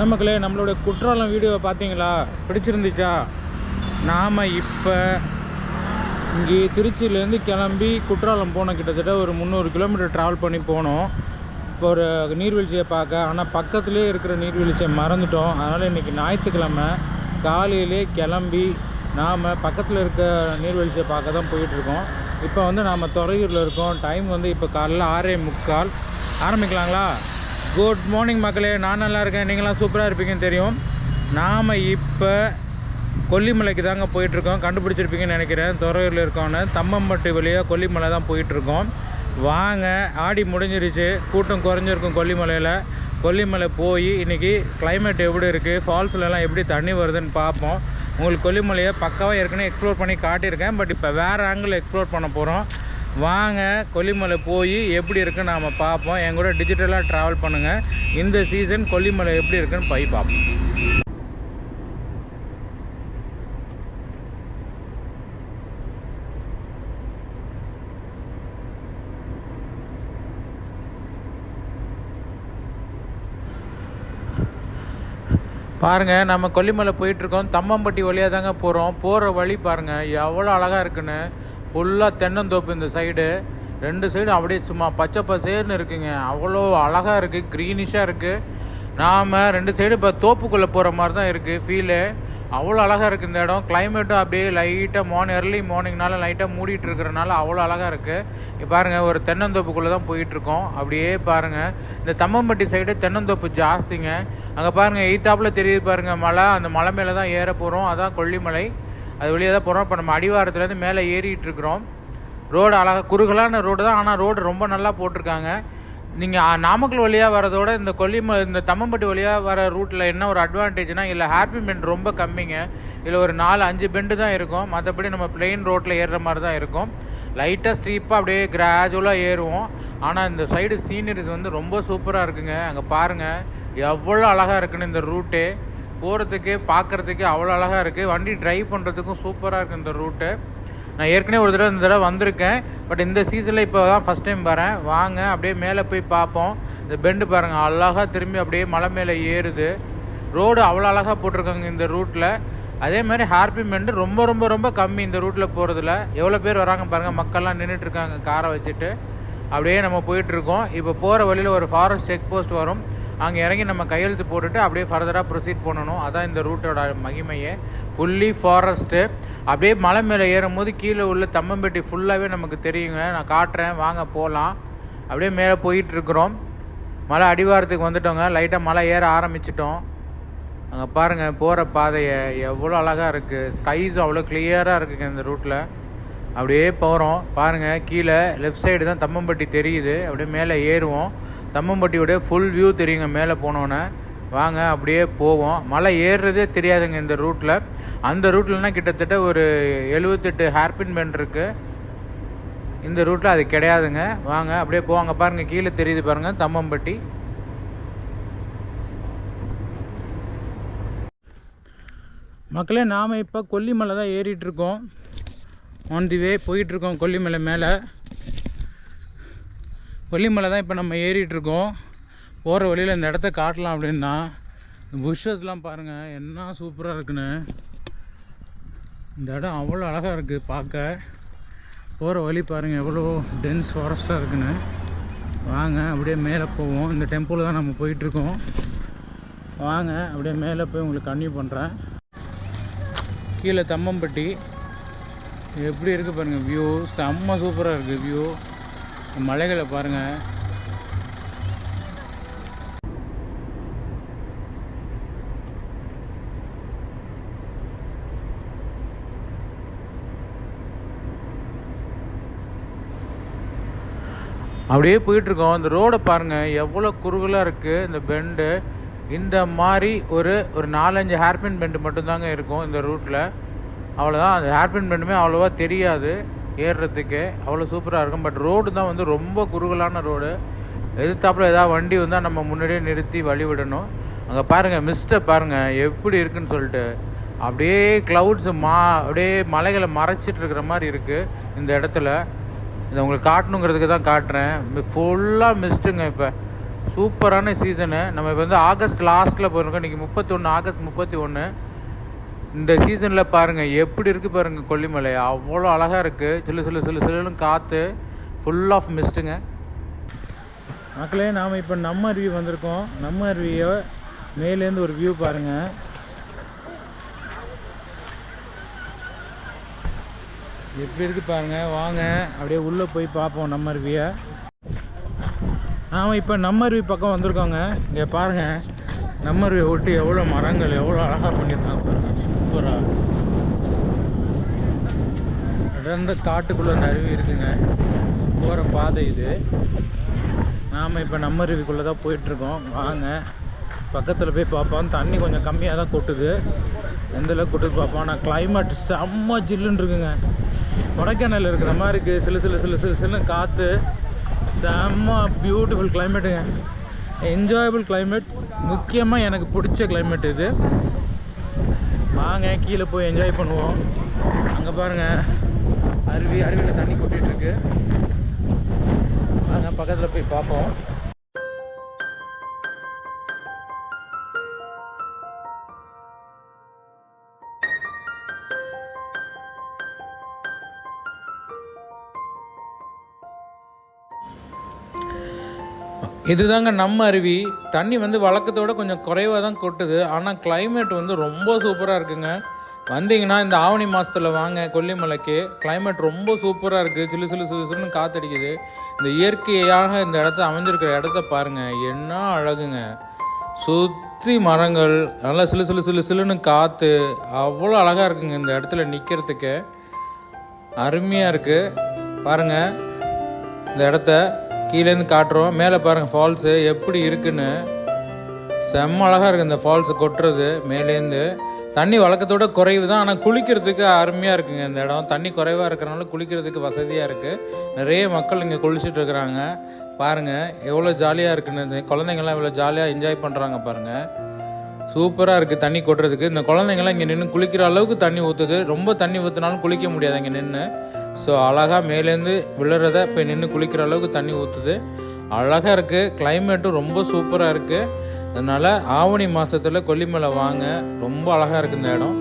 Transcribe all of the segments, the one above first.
நமக்களே நம்மளோட குற்றாலம் வீடியோவை பார்த்தீங்களா? பிடிச்சிருந்துச்சா? நாம் இப்போ இங்கே திருச்சியிலேருந்து கிளம்பி குற்றாலம் போனோம் கிட்டத்தட்ட ஒரு முந்நூறு கிலோமீட்டர் ட்ராவல் பண்ணி போனோம். இப்போ ஒரு நீர்வீழ்ச்சியை பார்க்க. ஆனால் பக்கத்துலேயே இருக்கிற நீர்வீழ்ச்சியை மறந்துட்டோம். அதனால் இன்றைக்கி ஞாயிற்றுக்கிழமை காலையிலே கிளம்பி நாம் பக்கத்தில் இருக்க நீர்வீழ்ச்சியை பார்க்க தான் போயிட்டுருக்கோம். இப்போ வந்து நாம் துறையூரில் இருக்கோம். டைம் வந்து இப்போ காலைல ஆறே முக்கால். ஆரம்பிக்கலாங்களா? குட் மார்னிங் மக்களே. நான் நல்லா இருக்கேன். நீங்களாம் சூப்பராக இருப்பீங்கன்னு தெரியும். நாம் இப்போ கொல்லிமலைக்கு தாங்க போயிட்டுருக்கோம். கண்டுபிடிச்சிருப்பீங்கன்னு நினைக்கிறேன். துறையூரில் இருக்கோன்னு தம்மம்பட்டு வழியாக கொல்லிமலை தான் போயிட்டுருக்கோம். வாங்க ஆடி முடிஞ்சிருச்சு. கூட்டம் குறைஞ்சிருக்கும் கொல்லிமலையில். கொல்லிமலை போய் இன்றைக்கி கிளைமேட் எப்படி இருக்குது ஃபால்ஸ்லலாம் எப்படி தண்ணி வருதுன்னு பார்ப்போம். உங்களுக்கு கொல்லிமலையை பக்காவாக ஏற்கனவே எக்ஸ்ப்ளோர் பண்ணி காட்டியிருக்கேன். பட் இப்போ வேறு ஆங்கிள் எக்ஸ்ப்ளோர் பண்ண போகிறோம் வாங்க கொல்லிமலை போய் எப்படி இருக்குன்னு நாம் பார்ப்போம். என் கூட டிஜிட்டலாக ட்ராவல் பண்ணுங்கள் இந்த சீசன் கொல்லிமலை எப்படி இருக்குன்னு போய் பார்ப்போம். பாருங்கள் நம்ம கொல்லிமலை போயிட்டுருக்கோம் தம்மம்பட்டி வழியாக தாங்க போகிறோம் போகிற வழி பாருங்கள் எவ்வளோ அழகாக இருக்குன்னு. ஃபுல்லாக தென்னந்தோப்பு இந்த சைடு. ரெண்டு சைடும் அப்படியே சும்மா பச்சை பசேர்னு இருக்குங்க. அவ்வளோ அழகாக இருக்குது க்ரீனிஷாக இருக்குது நாம் ரெண்டு சைடு இப்போ தோப்புக்குள்ளே போகிற மாதிரி தான் இருக்குது ஃபீலு அவ்வளோ அழகாக இருக்குது இந்த இடம். கிளைமேட்டும் அப்படியே லைட்டாக மார்னிங் early மார்னிங்னால லைட்டாக மூடிட்டு இருக்கிறனால அவ்வளோ அழகாக இருக்குது இப்போ பாருங்கள் ஒரு தென்னந்தோப்புக்குள்ளே தான் போயிட்டுருக்கோம் அப்படியே பாருங்கள் இந்த தம்மம்பட்டி சைடு தென்னந்தோப்பு ஜாஸ்திங்க. அங்கே பாருங்கள் எய்த்தாப்பில் தெரியுது பாருங்கள் மலை. அந்த மலை மேலே தான் ஏற போகிறோம் அதான் கொல்லிமலை. அது வழியாக தான் போகிறோம் இப்போ நம்ம அடிவாரத்துலேருந்து மேலே ஏறிட்டு இருக்கிறோம். ரோடு அழகாக குறுகலான ரோடு தான். ஆனால் ரோடு ரொம்ப நல்லா போட்டிருக்காங்க. நீங்கள் நாமக்கல் வழியாக வரதோட இந்த கொல்லிம இந்த தம்மம்பட்டி வழியாக வர ரூட்டில் என்ன ஒரு அட்வான்டேஜ்னா இல்லை ஹாப்பி பெண்ட் ரொம்ப கம்மிங்க. இதில் ஒரு நாலு அஞ்சு பெண்டு தான் இருக்கும். மற்றபடி நம்ம பிளெயின் ரோட்டில் ஏறுற மாதிரி தான் இருக்கும். லைட்டாக ஸ்ட்ரீப்பாக அப்படியே கிராஜுவலாக ஏறுவோம். ஆனால் இந்த சைடு சீனரிஸ் வந்து ரொம்ப சூப்பராக இருக்குங்க. அங்கே பாருங்கள் எவ்வளோ அழகாக இருக்குன்னு இந்த ரூட்டே போகிறதுக்கு பார்க்குறதுக்கு அவ்வளோ அழகாக இருக்குது வண்டி ட்ரைவ் பண்ணுறதுக்கும் சூப்பராக இருக்குது இந்த ரூட்டு நான் ஏற்கனவே ஒரு தடவை இந்த தடவை வந்திருக்கேன். பட் இந்த சீசனில் இப்போ தான் ஃபஸ்ட் டைம் வரேன். வாங்க அப்படியே மேலே போய் பார்ப்போம். இந்த பெண்டு பாருங்கள் அழகாக திரும்பி அப்படியே மலை மேலே ஏறுது. ரோடு அவ்வளோ அழகாக போட்டிருக்காங்க இந்த ரூட்டில் அதே மாதிரி ஹார்பி மெண்டு ரொம்ப ரொம்ப ரொம்ப கம்மி இந்த ரூட்டில் போகிறதுல எவ்வளோ பேர் வராங்க பாருங்கள் மக்கள்லாம் நின்றுட்டுருக்காங்க காரை வச்சுட்டு. அப்படியே நம்ம போயிட்டுருக்கோம் இப்போ போகிற வழியில் ஒரு ஃபாரஸ்ட் செக் போஸ்ட் வரும். அங்கே இறங்கி நம்ம கையெழுத்து போட்டுட்டு அப்படியே ஃபர்தராக ப்ரொசீட் பண்ணணும். அதான் இந்த ரூட்டோட மகிமையே. ஃபுல்லி ஃபாரஸ்ட்டு அப்படியே மலை மேலே ஏறும் போது கீழே உள்ள தம்மம்பெட்டி ஃபுல்லாகவே நமக்கு தெரியுங்க. நான் காட்டுறேன். வாங்க போகலாம் அப்படியே மேலே போயிட்டுருக்குறோம். மலை அடிவாரத்துக்கு வந்துட்டோங்க. லைட்டாக மலை ஏற ஆரம்பிச்சிட்டோம். அங்கே பாருங்கள் போகிற பாதையை எவ்வளோ அழகாக இருக்குது ஸ்கைஸும் அவ்வளோ கிளியராக இருக்குங்க இந்த ரூட்டில் அப்படியே போகிறோம் பாருங்கள் கீழே லெஃப்ட் சைடு தான் தம்மம்பட்டி தெரியுது. அப்படியே மேலே ஏறுவோம். தம்மம்பட்டியோடைய ஃபுல் வியூ தெரியுங்க மேலே போனோன்னே. வாங்க அப்படியே போவோம். மலை ஏறுறதே தெரியாதுங்க இந்த ரூட்டில் அந்த ரூட்லனா கிட்டத்தட்ட ஒரு எழுபத்தெட்டு ஹேர்பின் பெண்ட் இருக்குது இந்த ரூட்டில் அது கிடையாதுங்க. வாங்க அப்படியே போவாங்க பாருங்கள் கீழே தெரியுது பாருங்கள் தம்மம்பட்டி. மக்களே நாம் இப்போ கொல்லிமலை தான் ஏறிட்டுருக்கோம் ஆன் தி வே போயிட்டுருக்கோம் கொல்லிமலை மேலே. கொல்லிமலை தான் இப்போ நம்ம ஏறிட்டு இருக்கோம் போகிற வழியில் இந்த இடத்த காட்டலாம் அப்படின்னா புஷ்ஷஸ்லாம் பாருங்கள் என்ன சூப்பராக இருக்குன்னு. இந்த இடம் அவ்வளோ அழகாக இருக்குது பார்க்க. போகிற வழி பாருங்கள் எவ்வளோ டென்ஸ் ஃபாரஸ்ட்டாக இருக்குன்னு. வாங்க அப்படியே மேலே போவோம். இந்த டெம்பிள் தான் நம்ம போயிட்டுருக்கோம். வாங்க அப்படியே மேலே போய் உங்களுக்கு கன்யூ பண்ணுறேன் கீழே தம்மம்பட்டி. எப்படி இருக்குது பாருங்கள் வியூ செம்ம சூப்பராக இருக்குது வியூ மலைகளை பாருங்கள் அப்படியே போயிட்டுருக்கோம். இந்த ரோடை பாருங்கள் எவ்வளோ குறுகலாக இருக்குது இந்த பெண்டு இந்த மாதிரி ஒரு ஒரு நாலஞ்சு ஹேர்பின் பெண்டு மட்டும்தாங்க இருக்கும் இந்த ரூட்டில் அவ்வளோதான் அந்த ஹேர்பின் பெண்டுமே அவ்வளோவா தெரியாது. ஏறுறதுக்கு அவ்வளோ சூப்பராக இருக்கும். பட் ரோடு தான் வந்து ரொம்ப குறுகலான ரோடு எதிர்த்தாப்புல ஏதாவது வண்டி வந்தால் நம்ம முன்னாடியே நிறுத்தி வழி விடணும். அங்கே பாருங்கள் மிஸ்டை பாருங்கள் எப்படி இருக்குன்னு சொல்லிட்டு. அப்படியே க்ளவுட்ஸு மா அப்படியே மலைகளை மறைச்சிட்டு இருக்கிற மாதிரி இருக்குது இந்த இடத்துல. இதை உங்களுக்கு காட்டணுங்கிறதுக்கு தான் காட்டுறேன். ஃபுல்லாக மிஸ்ட்டுங்க இப்போ. சூப்பரான சீசனு நம்ம இப்போ வந்து ஆகஸ்ட் லாஸ்ட்டில் போயிருக்கோம். இன்றைக்கி முப்பத்தொன்று ஆகஸ்ட் முப்பத்தி ஒன்று இந்த சீசனில் பாருங்கள் எப்படி இருக்குது பாருங்கள் கொல்லிமலை. அவ்வளோ அழகாக இருக்குது சிலு சிலு சிலு சிலுன்னு காற்று ஃபுல் ஆஃப் மிஸ்ட்டுங்க மக்களே நாம் இப்போ நம்ம அருவி வந்திருக்கோம். நம்ம அருவியை மேலேருந்து ஒரு வியூ பாருங்கள் எப்படி இருக்குது பாருங்க? வாங்க அப்படியே உள்ளே போய் பார்ப்போம் நம்ம அருவியை. நாம் இப்போ நம்ம அருவி பக்கம் வந்திருக்கோங்க. இங்கே பாருங்கள் நம்ம அருவியை ஒட்டி எவ்வளோ மரங்கள் எவ்வளோ அழகாக பண்ணியிருக்காங்க பாருங்கள் சூப்பராக அடர்ந்த காட்டுக்குள்ளே அந்த அருவி இருக்குங்க. போகிற பாதை இது. நாம் இப்போ நம்ம அருவிக்குள்ளே தான் போயிட்டுருக்கோம். வாங்க. பக்கத்தில் போய் பார்ப்போம் தண்ணி கொஞ்சம் கம்மியாக தான் கொட்டுது. எந்த அளவுக்கு கொட்டுது பார்ப்போம் ஆனால் கிளைமேட் செம்ம ஜில்லுன்னு இருக்குங்க. கொடைக்கானல் இருக்கிற மாதிரி இருக்குது சிலு சிலு சிலு சிலு சிலுன்னு காற்று செம்ம பியூட்டிஃபுல் கிளைமேட்டுங்க என்ஜாயபிள் கிளைமேட் முக்கியமாக எனக்கு பிடிச்ச கிளைமேட் இது. வாங்க கீழே போய் என்ஜாய் பண்ணுவோம். அங்கே பாருங்கள் அருவி அருவியில் தண்ணி கொட்டிகிட்ருக்கு வாங்க பக்கத்தில் போய் பார்ப்போம். இதுதாங்க நம்ம அருவி. தண்ணி வந்து வழக்கத்தோட கொஞ்சம் குறைவாக தான் கொட்டுது. ஆனால் கிளைமேட் வந்து ரொம்ப சூப்பராக இருக்குங்க. வந்தீங்கன்னா இந்த ஆவணி மாதத்தில் வாங்க கொல்லிமலைக்கு. கிளைமேட் ரொம்ப சூப்பராக இருக்குது சிலு சிலு சிலு சிலுன்னு காத்தடிக்குது. இந்த இயற்கையாக இந்த இடத்த அமைஞ்சிருக்கிற இடத்த பாருங்கள் என்ன அழகுங்க. சுற்றி மரங்கள் நல்லா சிலு சிலு சிலு சிலுன்னு காற்று அவ்வளோ அழகாக இருக்குங்க இந்த இடத்துல நிற்கிறதுக்கு அருமையாக இருக்குது பாருங்கள் இந்த இடத்த கீழேருந்து காட்டுறோம். மேலே பாருங்கள் ஃபால்ஸு எப்படி இருக்குன்னு. செம்ம அழகாக இருக்குது இந்த ஃபால்ஸு கொட்டுறது மேலேருந்து தண்ணி வழக்கத்தோட குறைவு தான் ஆனால் குளிக்கிறதுக்கு அருமையாக இருக்குங்க இந்த இடம். தண்ணி குறைவாக இருக்கிறனால குளிக்கிறதுக்கு வசதியாக இருக்குது நிறைய மக்கள் இங்கே குளிச்சுட்டு இருக்கிறாங்க. பாருங்கள் எவ்வளோ ஜாலியாக இருக்குன்னு. குழந்தைங்கள்லாம் எவ்வளோ ஜாலியாக என்ஜாய் பண்ணுறாங்க பாருங்கள் சூப்பராக இருக்குது தண்ணி கொட்டுறதுக்கு. இந்த குழந்தைங்களாம் இங்கே நின்று குளிக்கிற அளவுக்கு தண்ணி ஊற்றுது ரொம்ப தண்ணி ஊற்றுனாலும் குளிக்க முடியாது இங்கே நின்று ஸோ அழகாக மேலேருந்து விழுறத போய் நின்று குளிக்கிற அளவுக்கு தண்ணி ஊற்றுது அழகாக இருக்குது கிளைமேட்டும் ரொம்ப சூப்பராக இருக்குது அதனால் ஆவணி மாதத்தில் கொல்லிமலை வாங்க ரொம்ப அழகாக இருக்குது இந்த இடம்.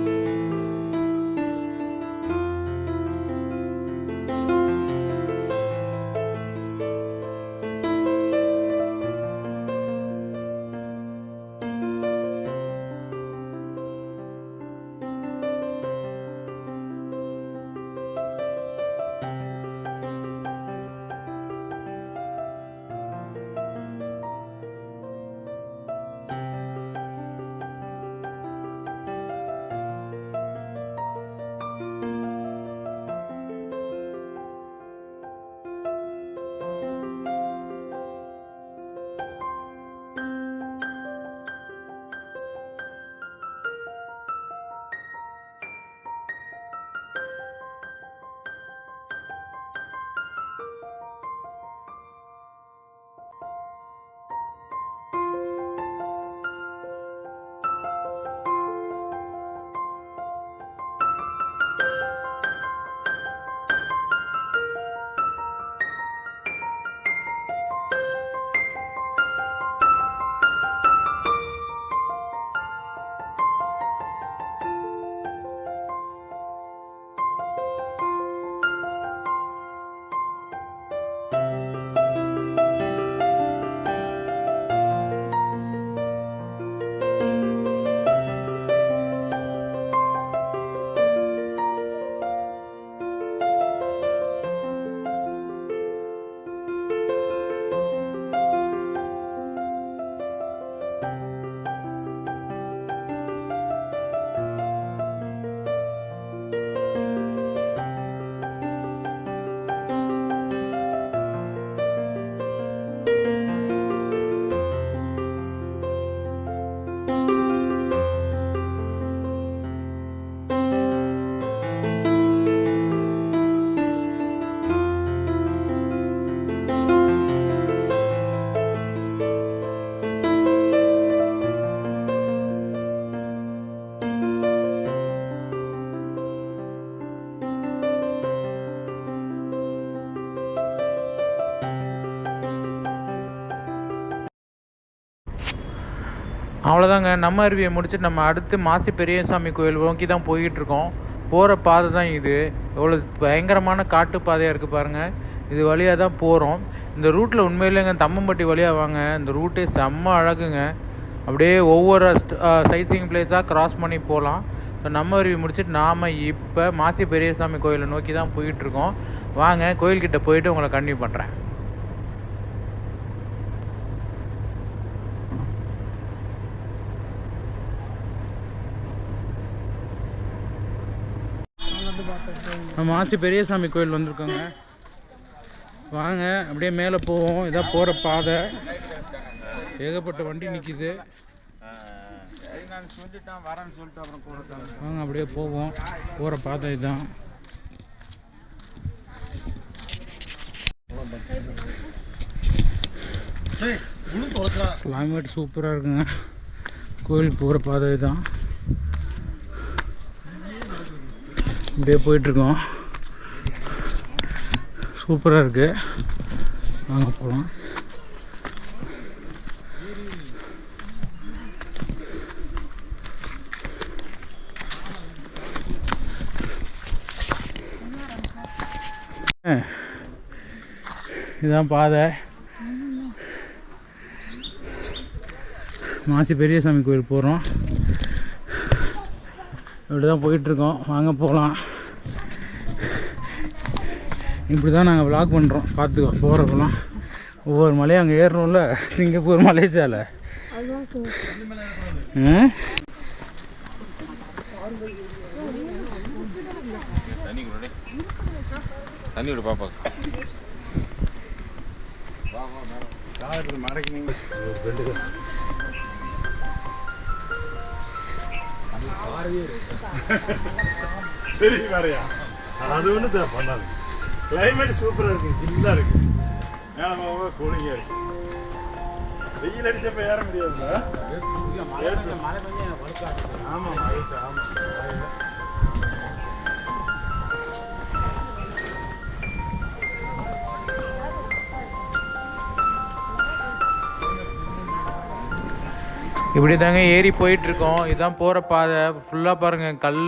அவ்வளோதாங்க நம்ம அருவியை முடிச்சுட்டு நம்ம அடுத்து மாசி பெரியசாமி கோயில் நோக்கி தான் போய்கிட்டு இருக்கோம் போகிற பாதை தான் இது. எவ்வளோ பயங்கரமான காட்டு பாதையாக இருக்குது பாருங்கள் இது வழியாக தான் போகிறோம் இந்த ரூட்டில் உண்மையிலேங்க தம்மம்பட்டி வழியாக வாங்க. இந்த ரூட்டே செம்ம அழகுங்க. அப்படியே ஒவ்வொரு சைட் சீயிங் பிளேஸாக கிராஸ் பண்ணி போகலாம் ஸோ நம்ம அருவி முடிச்சுட்டு நாம் இப்போ மாசி பெரியசாமி கோயிலை நோக்கி தான் போயிட்டுருக்கோம். வாங்க கோயில்கிட்ட போயிட்டு உங்களை கன்டினியூ பண்ணுறேன் நம்ம மாசி பெரியசாமி கோயில் வந்திருக்கோங்க. வாங்க அப்படியே மேலே போவோம். இதான் போகிற பாதை. ஏகப்பட்ட வண்டி நிற்கிது நான் சொல்லிட்டு அப்புறம் வாங்க அப்படியே போவோம். போகிற பாதை இதுதான் கிளைமேட் சூப்பராக இருக்குங்க. கோயிலுக்கு போகிற பாதை இதுதான் அப்படியே போயிட்டுருக்கோம். சூப்பராக இருக்குது வாங்க போகலாம் இதுதான் பாதை. மாசி பெரியசாமி கோயில் போகிறோம் இப்படி தான் போயிட்டுருக்கோம். வாங்க போகலாம். இப்படி தான் நாங்கள் vlog பண்ணுறோம் பார்த்துக்கோ போகிறப்பெல்லாம் ஒவ்வொரு மலையும் அங்கே ஏறணும்ல. சிங்கப்பூர் மலேசியாவில் தண்ணி விடு பாப்பா. சரி வேறையா? அது ஒன்றும் தேவை பண்ணாது. கிளைமேட் சூப்பராக இருக்கு ஜில்லாக இருக்கு. மேலே கூலிங்காக இருக்கு. வெயில் அடிச்சப்ப ஏற முடியாதுல்ல? ஆமாம் ஆமாம் இப்படி தாங்க ஏறி போயிட்டுருக்கோம். இதுதான் போகிற பாதை. ஃபுல்லாக பாருங்கள் கல்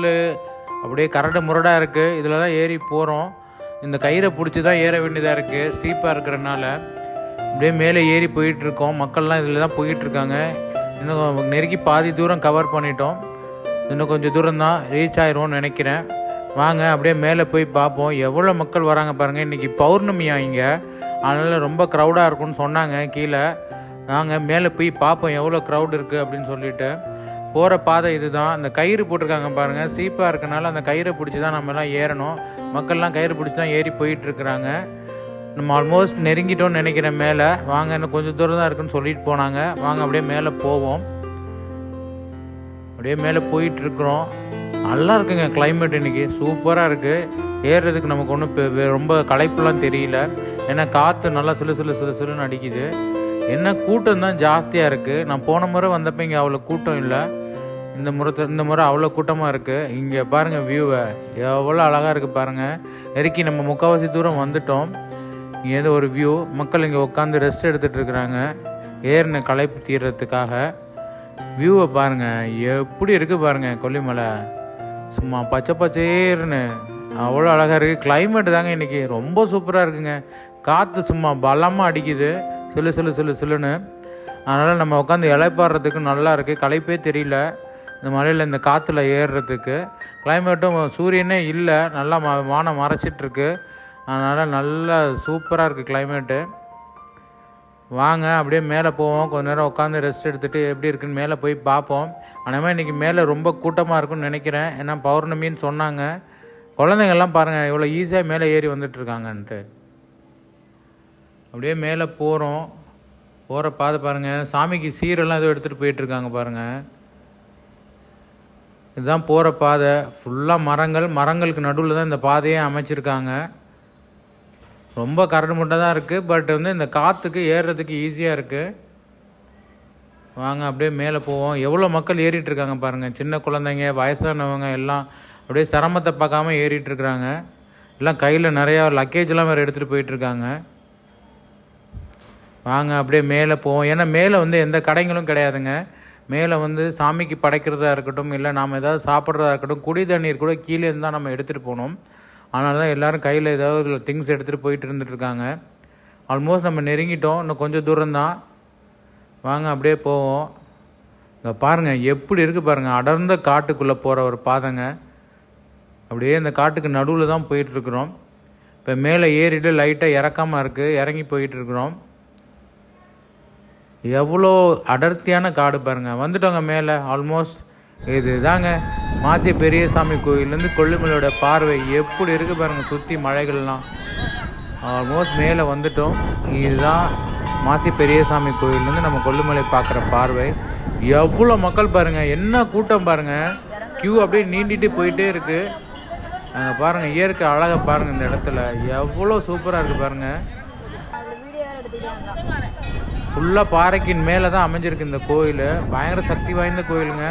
அப்படியே கரடு முரடாக இருக்குது இதில் தான் ஏறி போகிறோம் இந்த கயிறை பிடிச்சி தான் ஏற வேண்டியதாக இருக்குது ஸ்டீப்பாக இருக்கிறனால. அப்படியே மேலே ஏறி போயிட்டுருக்கோம். மக்கள்லாம் இதில் தான் போயிட்டுருக்காங்க. இன்னும் நெருக்கி பாதி தூரம் கவர் பண்ணிட்டோம். இன்னும் கொஞ்சம் தூரம் தான் ரீச் ஆயிரும்னு நினைக்கிறேன். வாங்க அப்படியே மேலே போய் பார்ப்போம். எவ்வளோ மக்கள் வராங்க பாருங்கள் இன்றைக்கி பௌர்ணமியா இங்கே. அதனால் ரொம்ப க்ரௌடாக இருக்கும்னு சொன்னாங்க கீழே. நாங்கள் மேலே போய் பார்ப்போம் எவ்வளோ க்ரௌட் இருக்குது அப்படின்னு சொல்லிட்டு. போகிற பாதை இதுதான். அந்த கயிறு போட்டிருக்காங்க பாருங்கள் சீப்பாக இருக்கனால அந்த கயிறை பிடிச்சி தான் நம்ம எல்லாம் ஏறணும். மக்கள்லாம் கயிறு பிடிச்சி தான் ஏறி போயிட்டுருக்குறாங்க நம்ம ஆல்மோஸ்ட் நெருங்கிட்டோம்னு நினைக்கிறேன் மேலே வாங்க இன்னும் கொஞ்சம் தூரம் தான் இருக்குன்னு சொல்லிட்டு போனாங்க. வாங்க அப்படியே மேலே போவோம். அப்படியே மேலே போயிட்டுருக்குறோம் நல்லா இருக்குங்க கிளைமேட் இன்னைக்கு. சூப்பராக இருக்குது ஏறுறதுக்கு நமக்கு ஒன்றும் ரொம்ப களைப்புலாம் தெரியல. ஏன்னா காற்று நல்லா சிலு சிலு சிலு சிலுன்னு அடிக்குது. என்ன கூட்டம் தான் ஜாஸ்தியாக இருக்குது நான் போன முறை வந்தப்போ இங்கே அவ்வளோ கூட்டம் இல்லை. இந்த முறை இந்த முறை அவ்வளோ கூட்டமாக இருக்குது இங்கே பாருங்கள் வியூவை எவ்வளோ அழகாக இருக்குது பாருங்கள் நெருக்கி நம்ம முக்கால்வாசி தூரம் வந்துட்டோம். இங்கே ஏதோ ஒரு வியூ மக்கள் இங்கே உட்காந்து ரெஸ்ட் எடுத்துகிட்டு இருக்கிறாங்க. ஏறின களைப்பு தீர்றதுக்காக. வியூவை பாருங்க. எப்படி இருக்குது பாருங்கள் கொல்லிமலை. சும்மா பச்சை பச்சேர்னு அவ்வளோ அழகாக இருக்குது கிளைமேட் தாங்க இன்றைக்கி ரொம்ப சூப்பராக இருக்குங்க. காற்று சும்மா பலமாக அடிக்குது. சிலு சிலு சிலு சிலுன்னு அதனால் நம்ம உட்காந்து இலைப்பாடுறதுக்கு நல்லா இருக்குது களைப்பே தெரியல. இந்த மலையில் இந்த காற்றுல ஏறுறதுக்கு. கிளைமேட்டும் சூரியனே இல்லை. நல்லா ம வானம் மறைச்சிட்ருக்கு. அதனால் நல்லா சூப்பராக இருக்குது கிளைமேட்டு வாங்க அப்படியே மேலே போவோம். கொஞ்ச நேரம் உட்காந்து ரெஸ்ட் எடுத்துகிட்டு எப்படி இருக்குன்னு மேலே போய் பார்ப்போம். ஆனால் இன்றைக்கி மேலே ரொம்ப கூட்டமாக இருக்கும்னு நினைக்கிறேன். ஏன்னா பௌர்ணமின்னு சொன்னாங்க. குழந்தைங்கள்லாம் பாருங்கள் இவ்வளோ ஈஸியாக மேலே ஏறி வந்துட்டுருக்காங்கன்ட்டு அப்படியே மேலே போகிறோம் போகிற பாதை பாருங்கள் சாமிக்கு சீரெல்லாம் ஏதோ எடுத்துகிட்டு போயிட்டுருக்காங்க பாருங்கள் இதுதான் போகிற பாதை. ஃபுல்லாக மரங்கள் மரங்களுக்கு நடுவில் தான் இந்த பாதையே அமைச்சிருக்காங்க. ரொம்ப கரண்டு முட்டை தான் இருக்குது பட் வந்து இந்த காற்றுக்கு ஏறுறதுக்கு ஈஸியாக இருக்குது வாங்க அப்படியே மேலே போவோம். எவ்வளோ மக்கள் ஏறிட்டுருக்காங்க பாருங்கள் சின்ன குழந்தைங்க வயசானவங்க எல்லாம் அப்படியே சிரமத்தை பார்க்காம ஏறிட்டுருக்குறாங்க. எல்லாம் கையில் நிறையா லக்கேஜ்லாம் வேறு எடுத்துகிட்டு போயிட்டுருக்காங்க. வாங்க அப்படியே மேலே போவோம். ஏன்னா மேலே வந்து எந்த கடைங்களும் கிடையாதுங்க. மேலே வந்து சாமிக்கு படைக்கிறதா இருக்கட்டும் இல்லை நாம் ஏதாவது சாப்பிட்றதா இருக்கட்டும் குடி தண்ணீர் கூட கீழேருந்து தான் நம்ம எடுத்துகிட்டு போகணும். அதனால தான் எல்லோரும் கையில் ஏதாவது திங்ஸ் எடுத்துகிட்டு போயிட்டு இருந்துட்டுருக்காங்க ஆல்மோஸ்ட் நம்ம நெருங்கிட்டோம். இன்னும் கொஞ்சம் தூரம்தான் வாங்க அப்படியே போவோம். இங்கே பாருங்கள் எப்படி இருக்குது பாருங்கள் அடர்ந்த காட்டுக்குள்ளே போகிற ஒரு பாதைங்க. அப்படியே இந்த காட்டுக்கு நடுவில் தான் போயிட்டுருக்குறோம் இப்போ மேலே ஏறிட்டு லைட்டாக இறக்காமல் இருக்குது இறங்கி போயிட்டுருக்குறோம் எவ்வளோ அடர்த்தியான காடு பாருங்கள் வந்துட்டோங்க மேலே ஆல்மோஸ்ட் இது தாங்க மாசி பெரியசாமி கோயிலேருந்து கொல்லிமலையோட பார்வை எப்படி இருக்குது பாருங்கள் சுற்றி மலைகள்லாம். ஆல்மோஸ்ட் மேலே வந்துட்டோம். இதுதான் மாசி பெரியசாமி கோயிலேருந்து நம்ம கொல்லிமலை பார்க்குற பார்வை. எவ்வளோ மக்கள் பாருங்கள் என்ன கூட்டம் பாருங்கள் க்யூ அப்படியே நீண்டிட்டு போயிட்டே இருக்குது அங்கே பாருங்கள் இயற்கை அழகை பாருங்கள் இந்த இடத்துல. எவ்வளோ சூப்பராக இருக்குது பாருங்கள் ஃபுல்லாக பாறைக்கின் மேலே தான் அமைஞ்சிருக்கு இந்த கோயில். பயங்கர சக்தி வாய்ந்த கோயிலுங்க.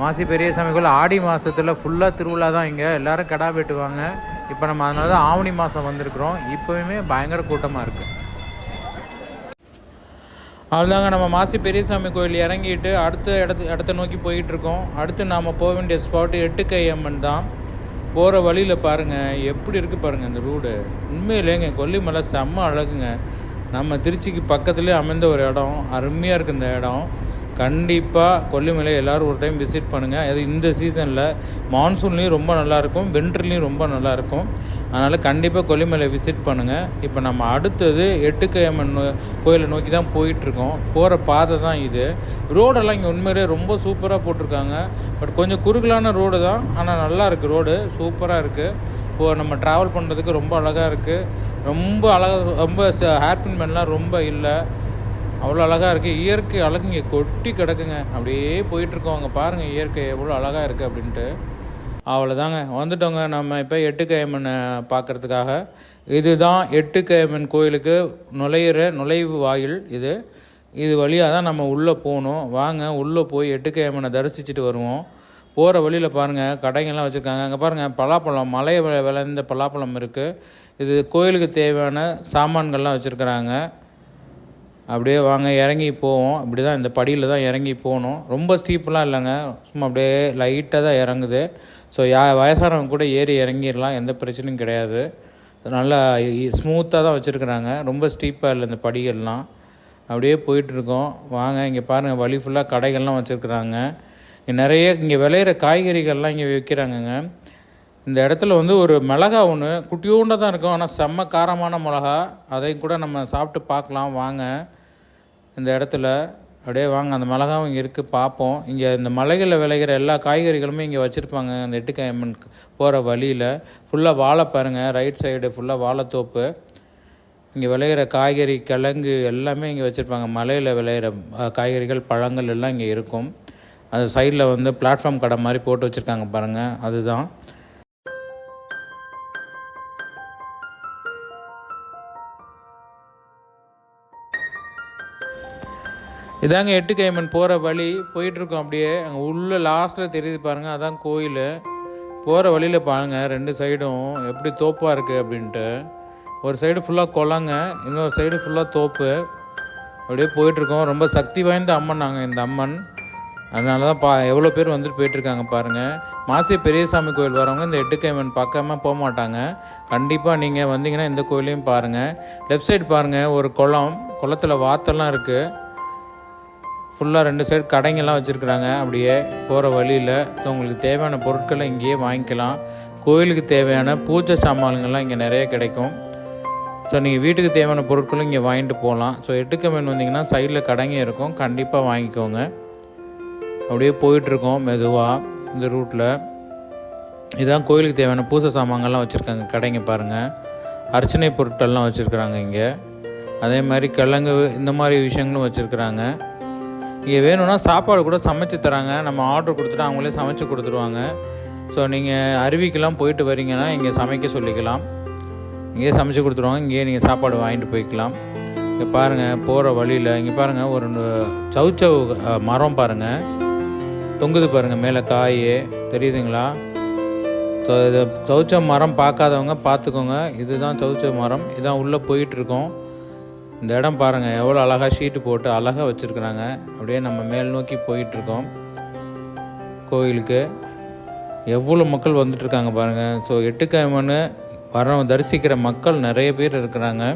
மாசி பெரியசாமி கோயில் ஆடி மாதத்தில் ஃபுல்லாக திருவிழா தான் இங்கே. எல்லோரும் கடா வெட்டுவாங்க. இப்போ நம்ம அதனால தான் ஆவணி மாதம் வந்திருக்கிறோம். இப்போவுமே பயங்கர கூட்டமாக இருக்குது அவ்வளோதாங்க நம்ம மாசி பெரியசாமி கோயில் இறங்கிட்டு அடுத்த இடத்து இடத்த நோக்கி போயிட்டுருக்கோம். அடுத்து நாம் போக வேண்டிய ஸ்பாட்டு எட்டுக்கை அம்மன் தான். போகிற வழியில் பாருங்கள் எப்படி இருக்குது பாருங்கள் இந்த ரோடு. உண்மையிலேங்க கொல்லிமலை செம்ம அழகுங்க. நம்ம திருச்சிக்கு பக்கத்துலேயே அமைந்த ஒரு இடம் அருமையாக இருக்குது இந்த இடம். கண்டிப்பாக கொல்லிமலை எல்லோரும் ஒரு டைம் விசிட் பண்ணுங்கள் அது இந்த சீசனில் மான்சூன்லேயும் ரொம்ப நல்லாயிருக்கும் வின்டர்லேயும் ரொம்ப நல்லாயிருக்கும் அதனால் கண்டிப்பாக கொல்லிமலை விசிட் பண்ணுங்கள் இப்போ நம்ம அடுத்தது எட்டுக்கையம்மன் கோயிலை நோக்கி தான் போயிட்டுருக்கோம். போகிற பாதை தான் இது. ரோடெல்லாம் இங்கே உண்மையிலே ரொம்ப சூப்பராக போட்டிருக்காங்க. பட் கொஞ்சம் குறுகலான ரோடு தான். ஆனால் நல்லா இருக்குது ரோடு. சூப்பராக இருக்குது இப்போது நம்ம ட்ராவல் பண்ணுறதுக்கு ரொம்ப அழகாக இருக்குது ரொம்ப அழகாக ரொம்ப ஹேர்பின்மெண்ட்லாம் ரொம்ப இல்லை. அவ்வளோ அழகாக இருக்குது இயற்கை அழகு இங்கே கொட்டி கிடக்குங்க. அப்படியே போயிட்டுருக்கோம் அங்கே பாருங்கள் இயற்கை எவ்வளோ அழகாக இருக்குது அப்படின்ட்டு. அவ்வளோதாங்க. வந்துட்டோங்க நம்ம இப்போ எட்டுக்கையம்மனை பார்க்குறதுக்காக இதுதான் எட்டுக்கையம்மன் கோயிலுக்கு நுழையிற நுழைவு வாயில் இது. இது வழியாக தான் நம்ம உள்ளே போகணும். வாங்க உள்ளே போய் எட்டுக்கையம்மனை தரிசிச்சுட்டு வருவோம். போகிற வழியில் பாருங்கள் கடைங்கள்லாம் வச்சுருக்காங்க. அங்கே பாருங்கள் பலாப்பழம் மலை விளைந்த பலாப்பழம் இருக்குது இது கோயிலுக்கு தேவையான சாமான்கள்லாம் வச்சுருக்குறாங்க. அப்படியே வாங்க இறங்கி போவோம். இப்படி தான் இந்த படியில் தான் இறங்கி போகணும். ரொம்ப ஸ்டீப்லாம் இல்லைங்க. சும்மா அப்படியே லைட்டாக தான் இறங்குது. ஸோ யா வயசானவங்க கூட ஏறி இறங்கிடலாம். எந்த பிரச்சனையும் கிடையாது. நல்லா ஸ்மூத்தாக தான் வச்சுருக்குறாங்க. ரொம்ப ஸ்டீப்பாக இல்லை இந்த படிகள்லாம். அப்படியே போயிட்டுருக்கோம். வாங்க இங்கே பாருங்கள் வழி ஃபுல்லாக கடைகள்லாம் வச்சுருக்குறாங்க. இங்கே நிறைய இங்கே விளையிற காய்கறிகள்லாம் இங்கே விற்கிறாங்கங்க இந்த இடத்துல வந்து ஒரு மிளகா ஒன்று குட்டியோண்டு தான் இருக்கும் ஆனால் செம்ம காரமான மிளகா. அதையும் கூட நம்ம சாப்பிட்டு பார்க்கலாம் வாங்க. இந்த இடத்துல அப்படியே வாங்க அந்த மிளகாவும் இங்கே இருக்குது பார்ப்போம். இங்கே இந்த மலைகளில் விளைகிற எல்லா காய்கறிகளுமே இங்கே வச்சுருப்பாங்க அந்த எட்டுக்காயம்மன் போகிற வழியில். ஃபுல்லாக வாழை பாருங்கள் ரைட் சைடு ஃபுல்லாக வாழைத்தோப்பு. இங்கே விளையிற காய்கறி கிழங்கு எல்லாமே இங்கே வச்சுருப்பாங்க. மலையில் விளையிற காய்கறிகள் பழங்கள் எல்லாம் இங்கே இருக்கும். அது சைடில் வந்து பிளாட்ஃபார்ம் கடை மாதிரி போட்டு வச்சுருக்காங்க பாருங்கள் அதுதான். இதாங்க எட்டுக்கையம்மன் போகிற வழி. போயிட்டுருக்கோம் அப்படியே. அங்கே உள்ள லாஸ்ட்டில் தெரியுது பாருங்கள் அதான் கோயில். போகிற வழியில் பாருங்கள் ரெண்டு சைடும் எப்படி தோப்பாக இருக்குது அப்படின்ட்டு. ஒரு சைடு ஃபுல்லாக குளங்க இன்னொரு சைடு ஃபுல்லாக தோப்பு. அப்படியே போயிட்டுருக்கோம். ரொம்ப சக்தி வாய்ந்த அம்மன் நாங்கள் இந்த அம்மன். அதனால தான் பா எவ்வளோ பேர் வந்துட்டு போயிட்டுருக்காங்க பாருங்கள் மாசி பெரியசாமி கோயில் வரவங்க இந்த எட்டுக்கைமன் பார்க்காம போக மாட்டாங்க. கண்டிப்பாக நீங்கள் வந்தீங்கன்னா இந்த கோயிலையும் பாருங்கள் லெஃப்ட் சைடு பாருங்கள் ஒரு குளம். குளத்துல வாத்தெல்லாம் இருக்குது ஃபுல்லாக ரெண்டு சைடு கடைங்கெல்லாம் வச்சுருக்குறாங்க. அப்படியே போகிற வழியில் ஸோ உங்களுக்கு தேவையான பொருட்களை இங்கேயே வாங்கிக்கலாம். கோயிலுக்கு தேவையான பூஜை சாமான்கள்லாம் இங்கே நிறைய கிடைக்கும். ஸோ நீங்கள் வீட்டுக்கு தேவையான பொருட்களும் இங்கே வாங்கிட்டு போகலாம். ஸோ எட்டுக்கமேன் வந்தீங்கன்னா சைடில் கடைங்க இருக்கும். கண்டிப்பாக வாங்கிக்கோங்க. அப்படியே போயிட்டுருக்கோம் மெதுவாக இந்த ரூட்டில் இதான் கோயிலுக்கு தேவையான பூஜை சாமான்கள்லாம் வச்சுருக்காங்க. கடைங்க பாருங்கள் அர்ச்சனை பொருட்கள்லாம் வச்சுருக்குறாங்க இங்கே. அதே மாதிரி கிழங்கு இந்த மாதிரி விஷயங்களும் வச்சுருக்குறாங்க. இங்கே வேணும்னா சாப்பாடு கூட சமைச்சு தராங்க. நம்ம ஆர்டர் கொடுத்துட்டு அவங்களே சமைச்சு கொடுத்துருவாங்க. ஸோ நீங்கள் அருவிக்கெலாம் போயிட்டு வரீங்கன்னா இங்கே சமைக்க சொல்லிக்கலாம். இங்கேயே சமைச்சு கொடுத்துருவாங்க. இங்கேயே நீங்கள் சாப்பாடு வாங்கிட்டு போய்க்கலாம். இங்கே பாருங்கள் போகிற வழியில் இங்கே பாருங்கள் ஒரு நு- மரம் பாருங்கள் தொங்குது பாருங்கள் மேலே காய். தெரியுதுங்களா? சௌச்ச இது சவுச்ச மரம் பார்க்காதவங்க பார்த்துக்கோங்க. இதுதான் சவுச்ச மரம். இதான் உள்ளே போயிட்டுருக்கோம் இந்த இடம் பாருங்கள் எவ்வளோ அழகாக ஷீட்டு போட்டு அழகாக வச்சுருக்குறாங்க. அப்படியே நம்ம மேல் நோக்கி போயிட்டுருக்கோம். கோயிலுக்கு. எவ்வளோ மக்கள் வந்துட்டுருக்காங்க பாருங்கள் ஸோ எட்டுக்கிழமன்னு வர தரிசிக்கிற மக்கள் நிறைய பேர் இருக்கிறாங்க.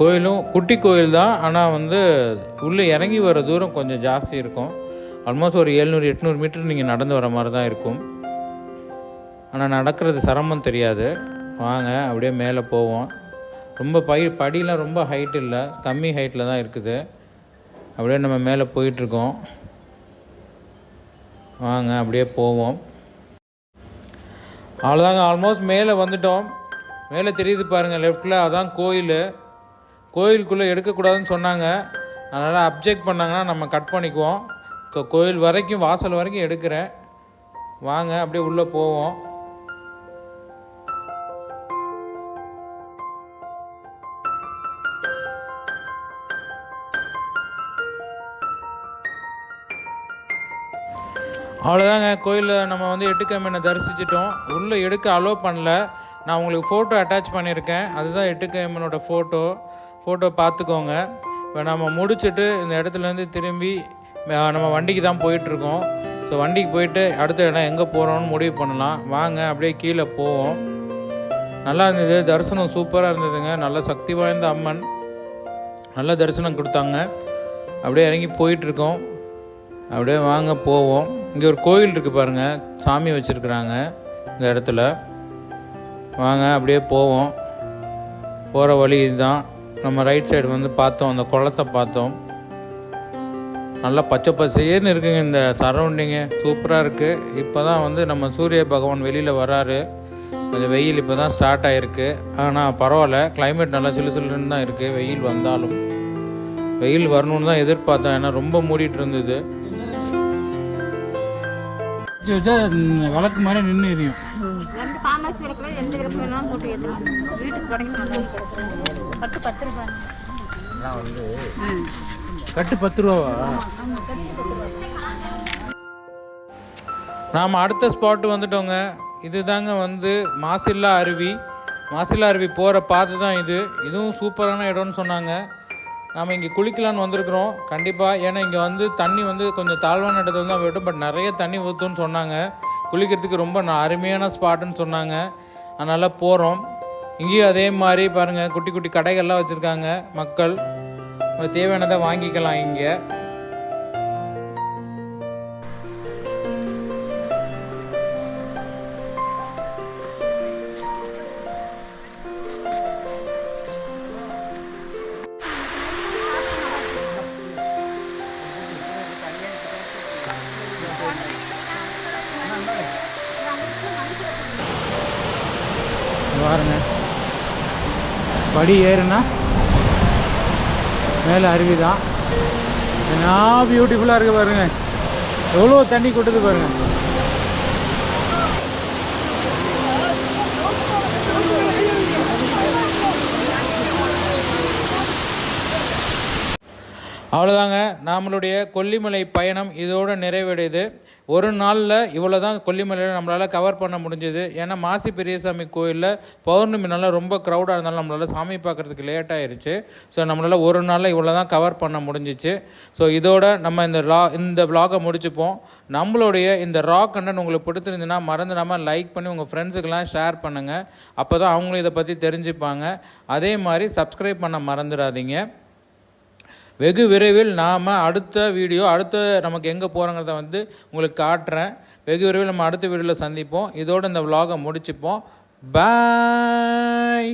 கோயிலும் குட்டி கோயில் தான். ஆனால் வந்து உள்ளே இறங்கி வர தூரம் கொஞ்சம் ஜாஸ்தி இருக்கும். ஆல்மோஸ்ட் ஒரு எழுநூறு எட்நூறு மீட்டர் நீங்கள் நடந்து வர மாதிரி தான் இருக்கும். ஆனால் நடக்கிறது சிரமம் தெரியாது. வாங்க அப்படியே மேலே போவோம். ரொம்ப பை படியெலாம் ரொம்ப ஹைட் இல்லை. கம்மி ஹைட்டில் தான் இருக்குது. அப்படியே நம்ம மேலே போயிட்டுருக்கோம். வாங்க அப்படியே போவோம். அவ்வளோதாங்க ஆல்மோஸ்ட் மேலே வந்துட்டோம். மேலே தெரியுது பாருங்கள் லெஃப்டில் அதான் கோயில். கோயிலுக்குள்ளே எடுக்கக்கூடாதுன்னு சொன்னாங்க. அதனால் அப்ஜெக்ட் பண்ணாங்கன்னா நம்ம கட் பண்ணிக்குவோம். ஸோ கோயில் வரைக்கும் வாசல் வரைக்கும் எடுக்கிறேன். வாங்க அப்படியே உள்ளே போவோம். அவ்வளோதாங்க கோயிலில் நம்ம வந்து எட்டுக்கம்மனை தரிசிச்சிட்டோம். உள்ளே எடுக்க அலோவ் பண்ணல. நான் உங்களுக்கு ஃபோட்டோ அட்டாச் பண்ணியிருக்கேன். அதுதான் எட்டுக்கம்மனோட ஃபோட்டோ ஃபோட்டோ பார்த்துக்கோங்க. இப்போ நம்ம முடிச்சுட்டு இந்த இடத்துலேருந்து திரும்பி நம்ம வண்டிக்கு தான் போயிட்டுருக்கோம். ஸோ வண்டிக்கு போயிட்டு அடுத்த இடம் எங்கே போகிறோம்னு முடிவு பண்ணலாம். வாங்க அப்படியே கீழே போவோம். நல்லா இருந்தது. தரிசனம் சூப்பராக இருந்ததுங்க. நல்ல சக்தி வாய்ந்த அம்மன். நல்ல தரிசனம் கொடுத்தாங்க. அப்படியே இறங்கி போயிட்டுருக்கோம். அப்படியே வாங்க போவோம். இங்கே ஒரு கோயில் இருக்குது பாருங்கள் சாமி வச்சுருக்குறாங்க இந்த இடத்துல. வாங்க அப்படியே போவோம். போகிற வழி இதுதான். நம்ம ரைட் சைடு வந்து பார்த்தோம். அந்த குளத்தை பார்த்தோம். நல்லா பச்சை பசேர்னு இருக்குங்க இந்த சரௌண்டிங்கு சூப்பராக இருக்குது இப்போ தான் வந்து நம்ம சூரிய பகவான் வெளியில் வராரு. கொஞ்சம் வெயில் இப்போ தான் ஸ்டார்ட் ஆகிருக்கு ஆனால் பரவாயில்ல. கிளைமேட் நல்லா சிலு சிலுன்னு தான் இருக்குது வெயில் வந்தாலும். வெயில் வரணும்னு தான் எதிர்பார்த்தேன். ஏன்னா ரொம்ப மூடிட்டு இருந்தது. வச்சா விளக்கு மாதிரி நின்று எரியும். ரெண்டு காமாட்சி விளக்குல எந்த விளக்கு வேணாலும் போட்டு ஏற்றலாம் வீட்டுக்கு படைக்க நல்லா இருக்கும் பட்டு பத்து ரூபாய் கட்டு பத்து ரூபாவா? நாம் அடுத்த ஸ்பாட் வந்துட்டோங்க. இதுதாங்க வந்து மாசில்லா அருவி. மாசில்லா அருவி போகிற பாத்து தான் இது. இதுவும் சூப்பரான இடம்னு சொன்னாங்க. நாம் இங்கே குளிக்கலான்னு வந்திருக்கிறோம். கண்டிப்பாக ஏன்னா இங்கே வந்து தண்ணி வந்து கொஞ்சம் தாழ்வான இடத்துல தான் விட்டும் பட் நிறைய தண்ணி ஊற்றுன்னு சொன்னாங்க. குளிக்கிறதுக்கு ரொம்ப அருமையான ஸ்பாட்டுன்னு சொன்னாங்க. அதனால் போகிறோம் இங்கேயும் அதே மாதிரி பாருங்கள் குட்டி குட்டி கடைகள்லாம் வச்சுருக்காங்க மக்கள். தேவையானதை வாங்கிக்கலாம் இங்கே. படி ஏறுனா மேலே அருவி தான் என்ன பியூட்டிஃபுல்லாக இருக்குது பாருங்க. எவ்வளோ தண்ணி கொட்டுது பாருங்க. அவ்வளோதாங்க நம்மளுடைய கொல்லிமலை பயணம் இதோட நிறைவடையுது. ஒரு நாளில் இவ்வளோ தான் கொல்லிமலையில் நம்மளால் கவர் பண்ண முடிஞ்சது. ஏன்னா மாசி பெரியசாமி கோயிலில் பௌர்ணமி ரொம்ப க்ரௌடாக இருந்தாலும் நம்மளால் சாமி பார்க்குறதுக்கு லேட் ஆயிடுச்சு ஸோ நம்மளால் ஒரு நாளில் இவ்வளோ தான் கவர் பண்ண முடிஞ்சிச்சு. ஸோ இதோட நம்ம இந்த லா இந்த vlog-அ முடிச்சுப்போம். நம்மளுடைய இந்த ரா கண்டன் உங்களுக்கு பிடிச்சிருந்துன்னா மறந்துடாமல் லைக் பண்ணி உங்கள் ஃப்ரெண்ட்ஸுக்கெல்லாம் ஷேர் பண்ணுங்கள் அப்போ தான் அவங்களும் இதை பற்றி தெரிஞ்சுப்பாங்க. அதே மாதிரி சப்ஸ்கிரைப் பண்ண மறந்துடாதீங்க. வெகு விரைவில் நாம் அடுத்த வீடியோ அடுத்த நமக்கு எங்கே போகிறோங்கிறத வந்து உங்களுக்கு காட்டுறேன். வெகு விரைவில் நம்ம அடுத்த வீடியோவில் சந்திப்போம். இதோட இந்த விலாகை முடிச்சுப்போம். பாய்